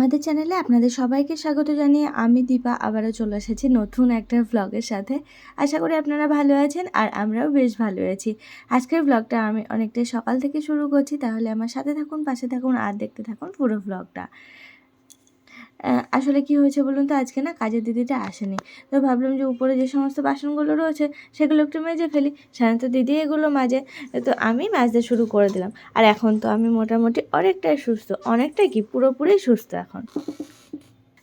আমাদের চ্যানেলে আপনাদের সবাইকে স্বাগত জানিয়ে আমি দীপা আবারও চলে এসেছি নতুন একটা ভ্লগের সাথে। আশা করি আপনারা ভালো আছেন আর আমরাও বেশ ভালো আছি। আজকের ভ্লগটা আমি অনেকটাই সকাল থেকে শুরু করছি, তাহলে আমার সাথে থাকুন, পাশে থাকুন আর দেখতে থাকুন পুরো ভ্লগটা আসলে কি হয়েছে বলুন তো? আজকে না কাজের দিদিটা আসেনি। তো ভাবলাম যে উপরে যে সমস্ত বাসনগুলো রয়েছে, সেগুলো একটু মেজে ফেলি। সাধারণত দিদি এগুলো মাঝে তো আমি মাজতে শুরু করে দিলাম। আর এখন তো আমি মোটামুটি অনেকটাই সুস্থ। অনেকটাই কি? পুরোপুরি সুস্থ এখন।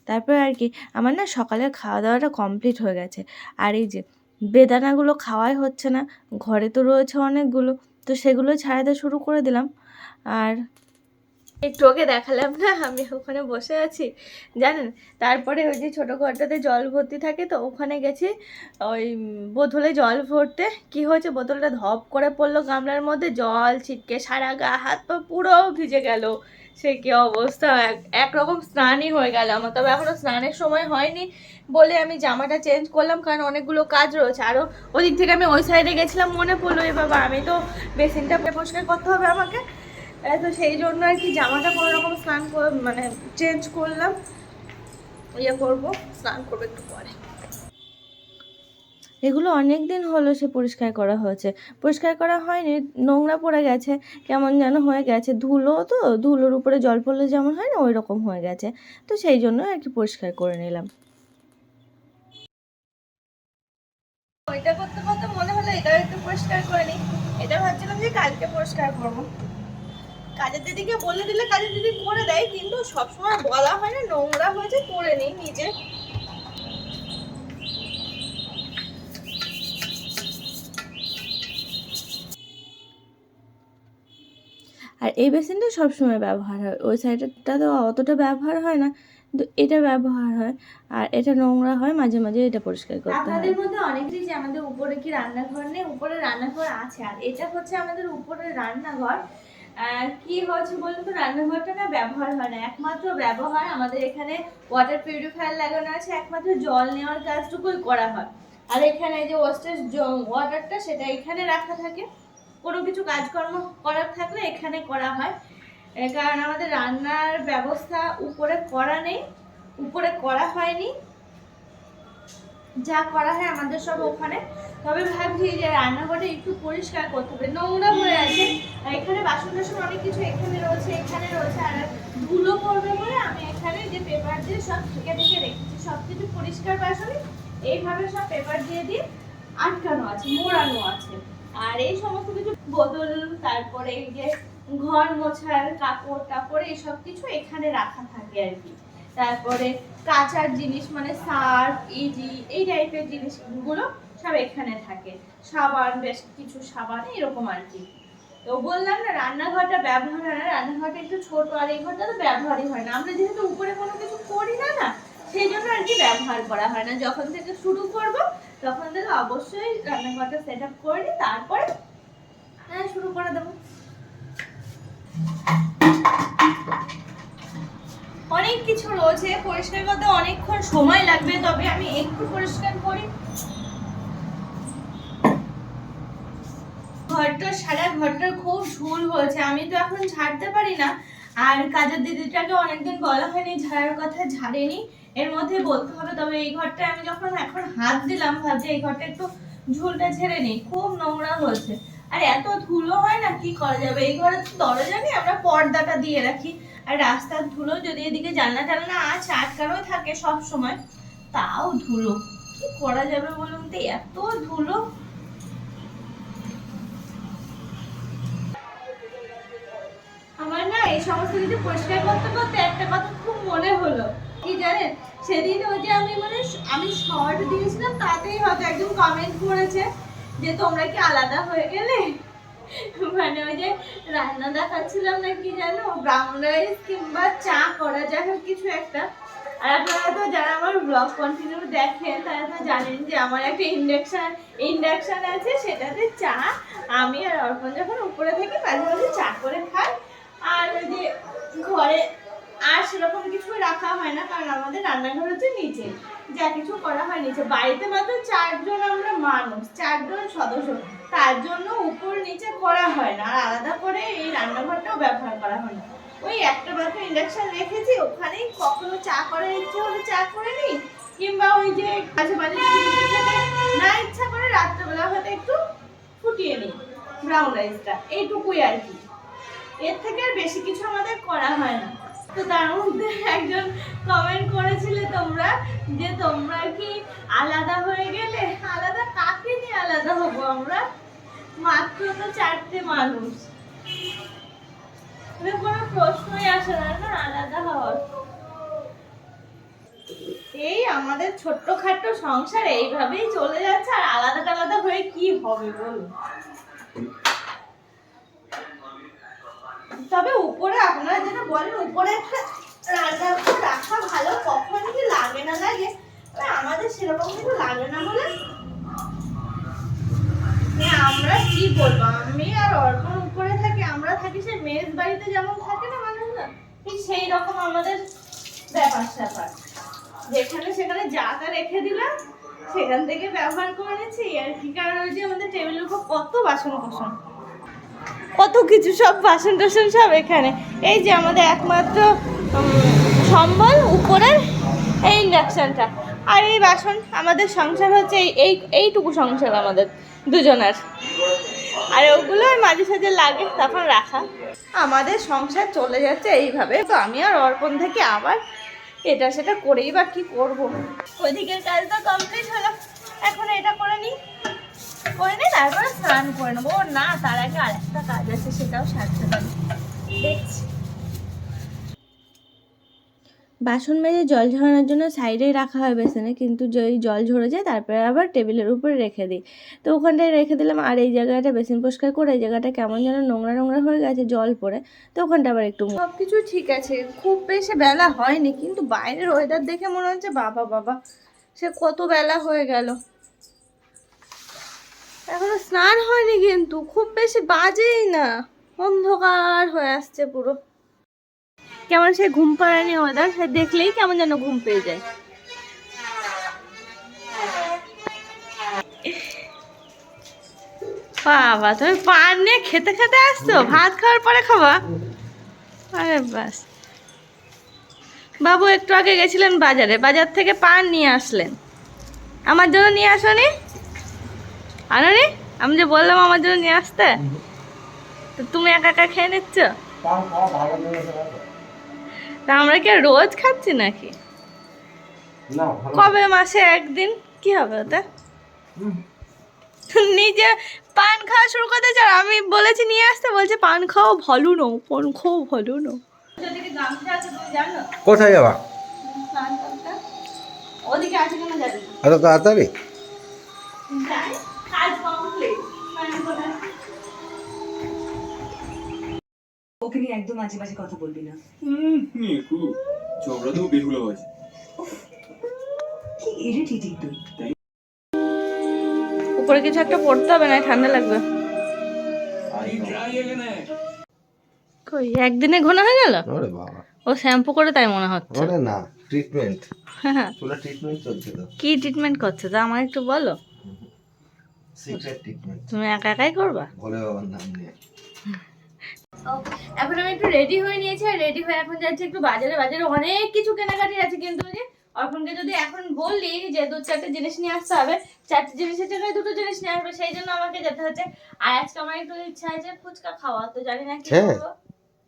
তারপর আর কি, আমার না সকালের খাওয়া দাওয়াটা কমপ্লিট হয়ে গেছে। আর এই যে বেদানাগুলো খাওয়াই হচ্ছে না, ঘরে তো রয়েছে অনেকগুলো, তো সেগুলো ছাড়াতে শুরু করে দিলাম। আর একটু ওকে দেখালাম না, আমি ওখানে বসে আছি, জানেন? তারপরে ওই যে ছোটো ঘরটাতে জল ভর্তি থাকে তো, ওখানে গেছি, ওই বোতলে জল ভরতে, কি হয়েছে? বোতলটা ধপ করে পড়ল গামলার মধ্যে, জল ছিটকে সারা গা, হাত পা পুরো ভিজে গেল। সে কি অবস্থা? এক, একরকম স্নানই হয়ে গেল আমার। তবে এখনও স্নানের সময় হয়নি বলে আমি জামাটা চেঞ্জ করলাম, কারণ অনেকগুলো কাজ রয়েছে। আরও ওদিক থেকে আমি ওই সাইডে গেছিলাম, মনে পড়ল, এ বাবা, আমি তো বেসিনটা পরিষ্কার করতে হবে আমাকে। তো সেই জন্য আর কি জামাটা কোনো রকম স্নান কর- মানে চেঞ্জ করলাম। ইয়ে করব স্নান করব একটু পরে। এগুলো অনেক দিন হলো সে পরিষ্কার করা হয়েছে। পরিষ্কার করা হয়নি নোংরা পড়ে গেছে কেমন যেন হয়ে গেছে। ধুলো তো ধুলোর উপরে জল পড়লে যেমন হয় না ওই রকম হয়ে গেছে। তো সেই জন্য আর কি পরিষ্কার করে নিলাম। ওইটা করতে করতে মনে হলো এটা একটু পরিষ্কার করে নিই। এটা ভাবছিলাম যে কালকে পরিষ্কার করব। কাজের দিদিকে বলে দিলে কাজের দিদি করে দেয় কিন্তু সবসময় বলা হয় না নোংরা হয়েছে করে নিই নিজে। আর এই বেসিনটা সবসময় ব্যবহার হয়। ওই সাইডটা তো অতটা ব্যবহার হয় না কিন্তু এটা ব্যবহার হয়। আর এটা নোংরা হয় মাঝে মাঝে এটা পরিষ্কার করতে হয়। আপনাদের মধ্যে অনেকেই যে আমাদের উপরে কি রান্নাঘর নেই উপরে রান্নাঘর আছে। আর এটা হচ্ছে আমাদের উপরে রান্নাঘর। কি হচ্ছে বলুন তো? রান্নাঘরটা না ব্যবহার হয় না। একমাত্র ব্যবহার আমাদের এখানে ওয়াটার পিউরিফায়ার লাগানো আছে, একমাত্র জল নেওয়ার কাজটুকুই করা হয়। আর এখানে যে ওয়েস্টেজ ওয়াটারটা সেটা এখানে রাখা থাকে। কোনো কিছু কাজকর্ম করার থাকলে এখানে করা হয়। কারণ আমাদের রান্নার ব্যবস্থা উপরে করা নেই, উপরে করা হয়নি। যা করা হয় আমাদের সব ওখানে। তবে ভাবছি যে রান্নাঘরটা একটু পরিষ্কার করতে হবে। নোংরা হয়ে আছে। এখানে বাসন টাসন অনেক কিছু এখানে রয়েছে এখানে রয়েছে। আর ধুলো পড়বে বলে আমি এখানে যে পেপার দিয়ে সব ঢেকে ঢেকে রেখেছি। সব কিছু পরিষ্কার বাসনে। এইভাবে সব পেপার দিয়ে দিয়ে আটকানো আছে, মোড়ানো আছে। আর এই সমস্ত কিছু বোতল, তারপরে এই যে ঘর মোছার কাপড় টাপড় এইসব কিছু এখানে রাখা থাকে আর কি। তারপরে কাঁচার জিনিস মানে সার্ফ ইজি এই টাইপের জিনিসগুলো সব এখানে থাকে। সাবান, বেশ কিছু সাবান, এরকম আর কি। তো বললাম না, রান্নাঘরটা ব্যবহার হয় না। রান্নাঘরটা একটু ছোট আর এই ঘরটা তো ব্যবহারই হয় না। আমরা যেহেতু উপরে কোনো কিছু করি না না, সেই জন্য আর কি ব্যবহার করা হয় না। যখন থেকে শুরু করব, তখন থেকে অবশ্যই রান্নাঘরটা সেট আপ করে নিই, তারপরে হ্যাঁ শুরু করে দেবো। অনেক কিছু রয়েছে পরিষ্কার করতে অনেকক্ষণ সময় লাগবে, তবে আমি একটু পরিষ্কার করি। ঘরটা সারা ঘরটা খুব ঝুল হয়েছে, আমি তো এখন ঝাড়তে পারি না। আর কাজের দিদিটাকে অনেকদিন বলা হয়নি, ঝাড়ার কথা ঝাড়েনি। এর মধ্যে বলতে হবে, তবে এই ঘরটা আমি যখন এখন হাত দিলাম, ভাবছি এই ঘরটা একটু ঝুলটা ঝেড়ে নিই, খুব নোংরা হয়েছে। আর এত ধুলো হয় না, কি করা যাবে? এই ঘরে দরজা নেই, আমরা পর্দাটা দিয়ে রাখি। আর রাস্তার ধুলো যদি এদিকে জানলা টানলা আছে, আটকানোই থাকে সব সময়, তাও ধুলো। কি করা যাবে বলুন তো, এত ধুলো? আমার না এই সমস্ত কিছু পরিষ্কার করতে করতে একটা কথা খুব মনে হলো। কি জানেন, সেদিন ওই যে আমি মানে আমি শর্ট দিয়েছিলাম, তাতেই হয়তো একজন কমেন্ট করেছে যে তোমরা কি আলাদা হয়ে গেলে? মানে ওই যে রান্না দেখাচ্ছিলাম না কি জানো? ব্রাউন রাইস কিংবা চা করা, যাই হোক কিছু একটা। আর আপনারা তো যারা আমার ব্লগ কন্টিনিউ দেখেন, তারা তো জানেন যে আমার একটা ইন্ডাকশান ইন্ডাকশান আছে, সেটাতে চা। আমি আর অর্পণ যখন উপরে থাকি, মাঝে মাঝে চা করে খাই। আর ওই যে ঘরে আর সেরকম কিছু রাখা হয় না, কারণ আমাদের রান্নাঘর হচ্ছে নিচে। যা কিছু করা হয় নিচে। বাড়িতে মাত্র চারজন আমরা মানুষ, চারজন সদস্য। তার জন্য উপর নিচে করা হয় না। আর আলাদা করে এই রান্নাঘরটাও ব্যবহার করা হয় না। ওই একটা মাত্র ইন্ডাকশন রেখেছি, ওখানেই কখনো চা করার ইচ্ছে হলে চা করে নিই, কিংবা ওই যে মাঝে মাঝে না ইচ্ছা করে রাত্রেবেলা হয়তো একটু ফুটিয়ে নিই ব্রাউন রাইসটা এইটুকুই আর কি। এর থেকে আর বেশি কিছু আমাদের করা হয় না। তো তার মধ্যে একজন কমেন্ট করেছিলে তোমরা যে তোমরা কি আলাদা হয়ে গেলে? আলাদা কাকে নিয়ে আলাদা হব আমরা? মাত্র তো চারটে মানুষ। মানে কোনো প্রশ্নই আসে না না? আলাদা হওয়ার। এই আমাদের ছোট্ট ছোট্টখাট্ট সংসার এইভাবেই চলে যাচ্ছে, আর আলাদা আলাদা হয়ে কি হবে বলুন তবে উপরে আপনারা যেটা বলেন, উপরে একটা রান্নাঘর রাখা ভালো, কখন কি লাগে না? লাগে তবে আমাদের সেরকম কিছু লাগে না বলে। আমরা কি বলব? আমি আর অর্পণ উপরে থাকি, আমরা থাকি, সেই মেজ বাড়িতে যেমন থাকে না মানুষরা, ঠিক সেই রকম আমাদের ব্যাপার স্যাপার। যেখানে সেখানে যা তা রেখে দিলাম, সেখান থেকে ব্যবহার করে নিচ্ছি। আর কি কারণ যে আমাদের টেবিলের উপর কত বাসন কোসন কত কিছু সব বাসন টাসন সব এখানে। এই যে আমাদের একমাত্র সম্বল উপরের এই ইন্ডাকশানটা। আর এই বাসন, আমাদের সংসার হচ্ছে এই এই, এইটুকু সংসার আমাদের দুজনের। আর ওগুলো মাঝে সাঝে লাগে তখন রাখা। আমাদের সংসার চলে যাচ্ছে এইভাবে, তো আমি আর অর্পণ থেকে আবার এটা সেটা করেই বা কি করব? ওইদিকের কাজ তো কমপ্লিট হলো। এখন এটা করে নিই। করে নিই তারপরে স্নান করে নেব। না, তার আগে আরেকটা কাজ আছে, সেটাও সারতে পারি বাসন মেজে জল ঝরানোর জন্য সাইডেই রাখা হয় বেসনে, কিন্তু যেই জল ঝরে যায় তারপরে আবার টেবিলের উপরে রেখে দিই। তো ওখানটায় রেখে দিলাম, আর এই জায়গাটা বেসিন পরিষ্কার করে এই জায়গাটা কেমন যেন নোংরা নোংরা হয়ে গেছে, জল পড়ে। তো ওখানটা আবার একটু সব কিছু ঠিক আছে, খুব বেশি বেলা হয়নি, কিন্তু বাইরের ওয়েদার দেখে মনে হচ্ছে, বাবা বাবা, সে কত বেলা হয়ে গেল। এখনও স্নান হয়নি কিন্তু, খুব বেশি বাজেই না। অন্ধকার হয়ে আসছে পুরো। কেমন সে ঘুম পাড়ানি ওয়েদার সে দেখলেই কেমন যেন ঘুম পেয়ে যায়। বাবা, তুমি পান নিয়ে খেতে খেতে আসছো? ভাত খাওয়ার পরে খাবা? আরে বাস। বাবু, একটু আগে গেছিলেন বাজারে। বাজার থেকে পান নিয়ে আসলেন। আমার জন্য নিয়ে আসনি? আনোনি? আমি যে বললাম আমার জন্য নিয়ে আসতে? তো তুমি একা একা খেয়ে নিচ্ছ? তা আমরা কি রোজ খাচ্ছি নাকি? কবে মাসে একদিন? কি হবে ওটা নিজে পান খাওয়া শুরু করতে চাও আমি বলেছি নিয়ে আসতে বলছে পান খাও ভালো নো পান খাও ভালো নো কোথায় যাবা? স্নান ওদিকে আছে কেন যাবি? এত তাড়াতাড়ি? কাজ কমপ্লিট স্নান করে ওকে নিয়ে একদম আজে বাজে কথা বলবি না। একটু ঝগড়া তো বেহুলা আছে কি ইরিটেটিং তুই। উপরে কিছু একটা পড়তে হবে না ঠান্ডা লাগবে। কই একদিনে ঘন হয়ে গেল? ওরে বাবা। ও শ্যাম্পু করে তাই মনে হচ্ছে। ওরে না ট্রিটমেন্ট হ্যাঁ। চুলা ট্রিটমেন্ট চলছে তো। কি ট্রিটমেন্ট করছে তা আমার একটু বলো। সিক্রেট ট্রিটমেন্ট তুমি একা একাই করবা? ভোলে বাবার নাম নিয়ে। এখন আমি একটু রেডি হয়ে নিয়েছি আর রেডি হয়ে এখন যাচ্ছি একটু বাজারে। বাজারে অনেক কিছু কেনাকাটি আছে কিন্তু যে অর্পণকে যদি এখন বললি যে দু চারটে জিনিস নিয়ে আসতে হবে চারটে জিনিসের জায়গায় দুটো জিনিস নিয়ে আসবে সেই জন্য আমাকে যেতে হচ্ছে। আর আজকে আমার একটু ইচ্ছা আছে ফুচকা খাওয়া তো জানি না কি হ্যাঁ। করব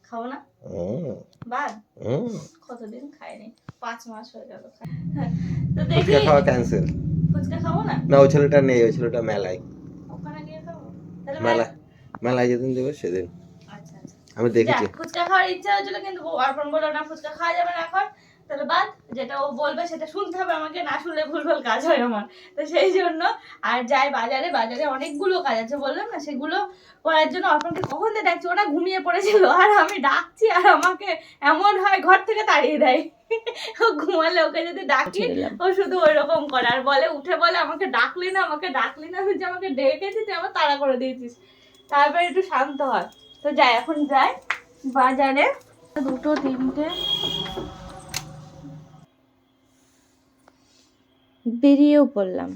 খাব না? হুম, বাদ? কতদিন খাইনি? পাঁচ মাস হয়ে গেল হ্যাঁ, তো দেখি। ফুচকা খাওয়া ক্যান্সেল ফুচকা খাব না? না ওই ছেলেটা নেই ওই ছেলেটা মেলায়। ওখানে গিয়ে খাব। তাহলে মেলা মেলায় যেদিন দেবে সেদিন। আমি দেখেছি। ফুচকা খাওয়ার ইচ্ছা হয়েছিল কিন্তু অর্পণ বলল না ফুচকা খাওয়া যাবে না এখন। তাহলে বাদ যেটা ও বলবে সেটা শুনতে হবে আমাকে না শুনলে ভুলভাল কাজ হয় আমার। তো সেই জন্য আর যাই বাজারে বাজারে অনেকগুলো কাজ আছে বললাম না সেগুলো করার জন্য অর্পণকে কখন দিয়ে ডাকছি? ওটা ঘুমিয়ে পড়েছিল আর আমি ডাকছি আর আমাকে এমন হয় ঘর থেকে তাড়িয়ে দেয়। ও ঘুমালে ওকে যদি ডাকি ও শুধু ওই রকম করে আর বলে উঠে বলে আমাকে ডাকলি না আমাকে ডাকলি না যে আমাকে ডেকেছি তুই আমার তাড়া করে দিয়েছিস। তারপরে একটু শান্ত হয়। তো যাই, এখন যাই বাজারে। দুটো, তিনটে। বেরিয়েও পড়লাম।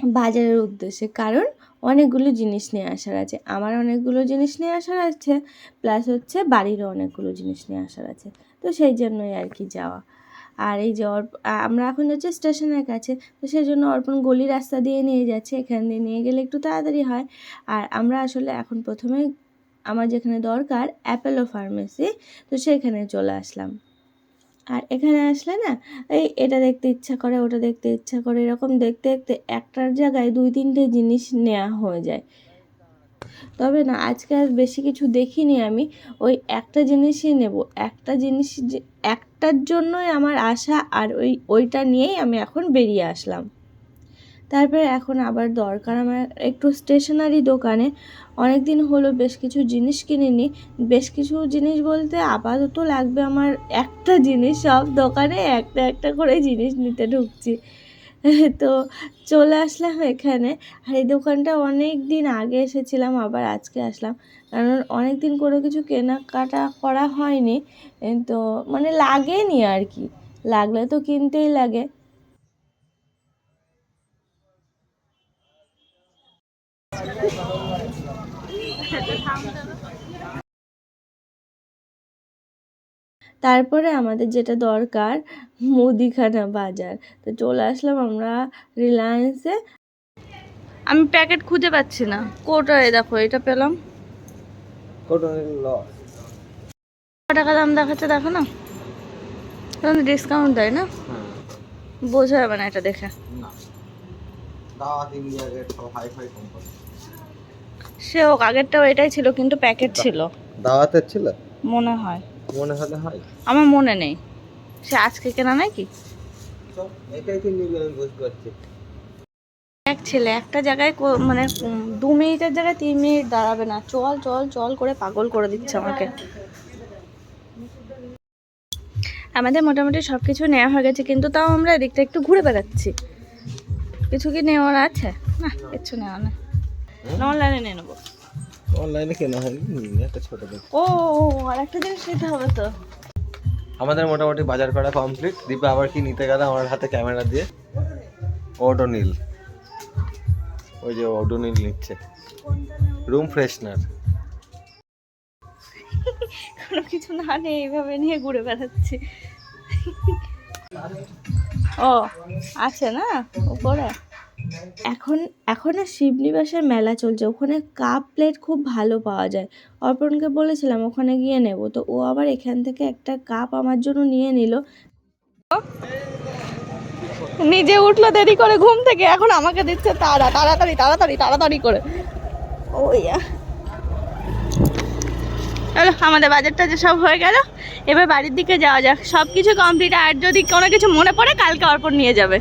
বাজারের উদ্দেশ্যে, কারণ অনেকগুলো জিনিস নিয়ে আসার আছে। আমার অনেকগুলো জিনিস নিয়ে আসার আছে, প্লাস হচ্ছে বাড়িরও অনেকগুলো জিনিস নিয়ে আসার আছে। তো সেই জন্যই আর কি যাওয়া। আর এই যে আমরা এখন যাচ্ছি স্টেশনের কাছে, তো সেই জন্য অর্পণ গলি রাস্তা দিয়ে নিয়ে যাচ্ছে। এখান দিয়ে নিয়ে গেলে একটু তাড়াতাড়ি হয়। আর আমরা আসলে এখন প্রথমে আমার যেখানে দরকার অ্যাপেলো ফার্মেসি তো সেখানে চলে আসলাম। আর এখানে আসলে না, এই এটা দেখতে ইচ্ছা করে, ওটা দেখতে ইচ্ছা করে, এরকম দেখতে দেখতে একটার জায়গায় দুই তিনটে জিনিস নেওয়া হয়ে যায়। তবে না, আজকে আর বেশি কিছু দেখিনি আমি, ওই একটা জিনিসই নেব। একটা জিনিস একটার জন্যই আমার আশা আর ওই, ওইটা নিয়েই আমি এখন বেরিয়ে আসলাম। তারপরে এখন আবার দরকার আমার একটু স্টেশনারি দোকানে। অনেক দিন হলো বেশ কিছু জিনিস কিনিনি। বেশ কিছু জিনিস বলতে আপাতত লাগবে আমার একটা জিনিস সব দোকানে, একটা একটা করে জিনিস নিতে ঢুকছি। তো চলে আসলাম এখানে। আর এই দোকানটা অনেক দিন আগে এসেছিলাম, আবার আজকে আসলাম। কারণ অনেক দিন কোনো কিছু কেনাকাটা করা হয়নি। তো মানে লাগেনি আর কি। লাগলে তো কিনতেই লাগে। তারপরে আমাদের যেটা দরকার মুদিখানা বাজার। তো চলে আসলাম আমরা রিলায়েন্সে আমি প্যাকেট খুঁজে পাচ্ছি না। কোটা এ দেখো এটা পেলাম। টাকা দাম দেখাচ্ছে দেখো না? ডিসকাউন্ট দেয় না? হ্যাঁ। বোঝা যাবে না এটা দেখে। সে হোক আগেরটাও এটাই ছিল কিন্তু প্যাকেট ছিল। দাওয়াতের ছিল? মনে হয়। মনে হলে হয়? আমার মনে নেই। সে আজকে কেনা নাকি এটাই তো নিবি আমি বুঝতে পারছি এক ছেলে একটা জায়গায় মানে দু মিনিটের জায়গায় তিন মিনিট দাঁড়াবে না। চল চল চল করে পাগল করে দিচ্ছে আমাকে। আমাদের মোটামুটি সব কিছু নেওয়া হয়ে গেছে কিন্তু তাও আমরা এদিকটা একটু ঘুরে বেড়াচ্ছি। কিছু কি নেওয়ার আছে? না কিছু নেওয়া না অনলাইনে নিয়ে নেব। অনলাইনে কেনা হয়নি একটা ছোট ও আর একটা জিনিস নিতে হবে তো। আমাদের মোটামুটি বাজার করা কমপ্লিট দীপা আবার কি নিতে গেল আমার হাতে ক্যামেরা দিয়ে? ওডোনিল ওই যে ওডোনিল নিচ্ছে। রুম ফ্রেশনার কোনো কিছু না নিয়ে এইভাবে নিয়ে ঘুরে বেড়াচ্ছি। ও আছে না? উপরে? এখন এখন না শিবনিবাসের মেলা চলছে। ওখানে কাপ প্লেট খুব ভালো পাওয়া যায়। অর্পণকে বলেছিলাম, ওখানে গিয়ে নেব। তো ও আবার এখান থেকে একটা কাপ আমার জন্য নিয়ে নিল। নিজে উঠল দেরি করে ঘুম থেকে। এখন আমাকে দিচ্ছে তাড়া, তাড়াতাড়ি তাড়াতাড়ি তাড়াতাড়ি করে। ওইয়া চলো, আমাদের বাজারটা যে সব হয়ে গেল। এবার বাড়ির দিকে যাওয়া যাক। সব কিছু কমপ্লিট আর যদি কোনো কিছু মনে পড়ে, কালকে অর্পণ নিয়ে যাবে।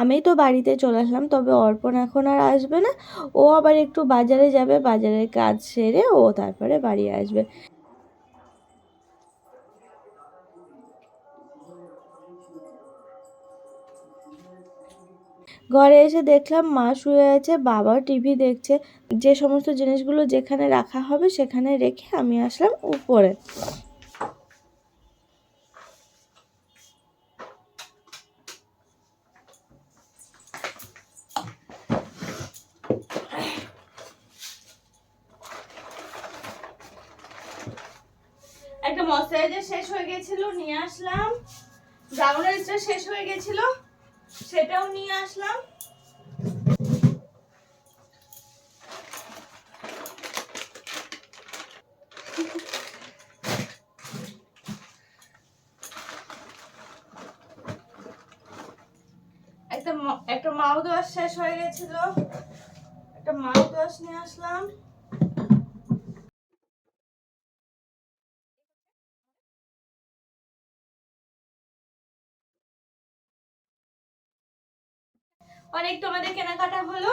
আমি তো বাড়িতে চলে আসলাম, তবে অর্পণ এখন আর আসবে না। ও আবার একটু বাজারে যাবে, বাজারের কাজ সেরে ও তারপরে বাড়ি আসবে। ঘরে এসে দেখলাম মা শুয়ে আছে বাবা টিভি দেখছে। যে সমস্ত জিনিসগুলো যেখানে রাখা হবে সেখানে রেখে আমি আসলাম উপরে একটা ময়শ্চারাইজার শেষ হয়ে আসলাম। ব্রাউনারিজটা শেষ হয়ে গেছিল, সেটাও নিয়ে আসলাম। একটা একটা মাউথ শেষ হয়ে গেছিল। একটা মাউথ ওয়াশ নিয়ে আসলাম। অনেক তোমাদের কেনাকাটা হলো,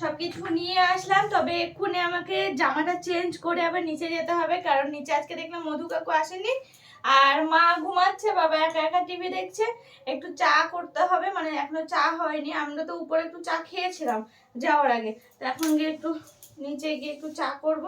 সবকিছু নিয়ে আসলাম, তবে এক্ষুনি আমাকে জামাটা চেঞ্জ করে আবার নিচে যেতে হবে, কারণ নিচে আজকে দেখলাম মধু কাকু আসেনি, আর মা ঘুমাচ্ছে, বাবা একা একা টিভি দেখছে, একটু চা করতে হবে মানে এখনও চা হয়নি, আমরা তো উপরে একটু চা খেয়েছিলাম যাওয়ার আগে, তো এখন গিয়ে একটু নিচে গিয়ে একটু চা করব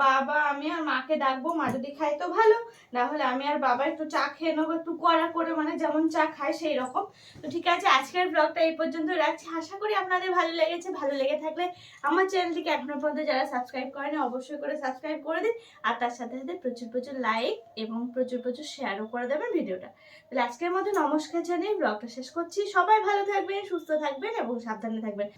বাবা, আমি আর মাকে ডাকবো, মা যদি খায় তো ভালো। না হলে আমি আর বাবা একটু চা খেয়ে নেব, একটু কড়া করে মানে যেমন চা খায় সেই রকম। তো ঠিক আছে, আজকের ব্লগটা এই পর্যন্ত রাখছি। আশা করি আপনাদের ভালো লেগেছে। ভালো লেগে থাকলে আমার চ্যানেলটিকে এখনও পর্যন্ত যারা সাবস্ক্রাইব করেনি, অবশ্যই করে সাবস্ক্রাইব করে দিন। আর তার সাথে সাথে প্রচুর প্রচুর লাইক এবং প্রচুর প্রচুর শেয়ারও করে দেবেন ভিডিওটা। তাহলে আজকের মতো নমস্কার জানিয়ে ব্লগটা শেষ করছি। সবাই ভালো থাকবেন, সুস্থ থাকবেন এবং সাবধানে থাকবেন।